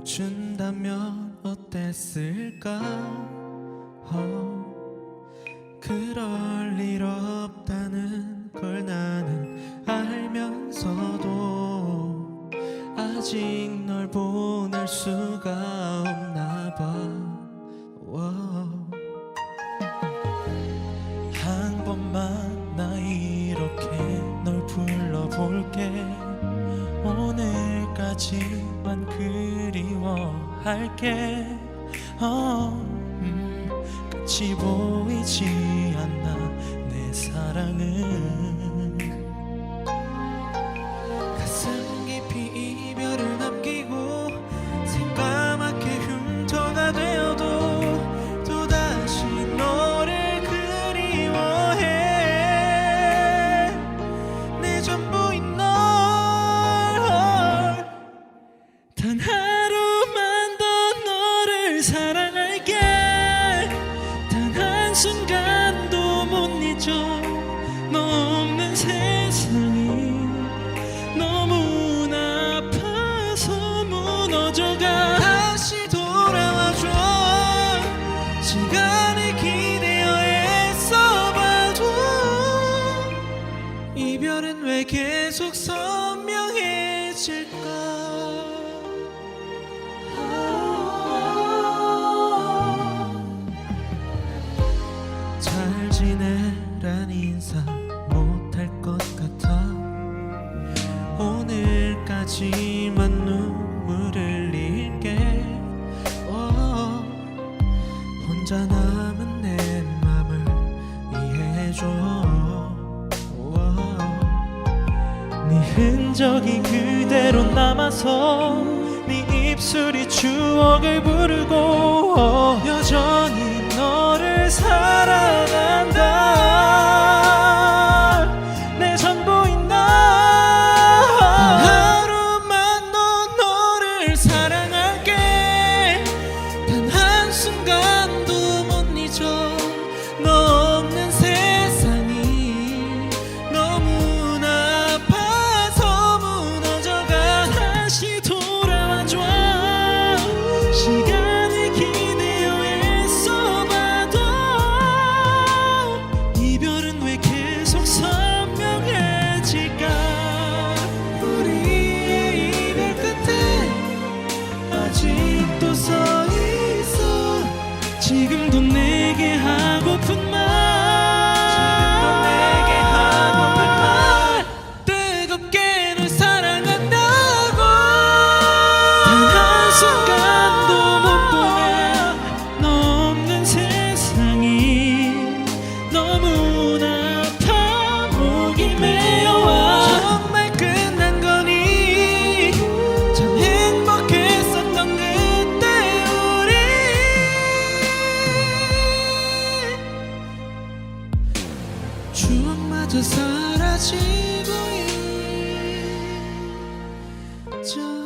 준다면 어땠을까? 어, 그럴 일 없다는 걸 나는 알면서도 아직 널 보낼 수가 없나 봐. 워. 한 번만 나 이렇게 널 불러볼게. 오늘까지만 그리워 할게 어, 음, 끝이 보이지 않아 내 사랑은 왜 계속 선명해질까? 잘 지내란 인사 못할 것 같아. 오늘까지만 눈물을 흘릴게. 어, 혼자 남은 내 맘을 이해해줘. 어, 네 흔적이 그대로 남아서 네 입술이 추억을 부르고 어, 여전히 추억마저 사라지고 있죠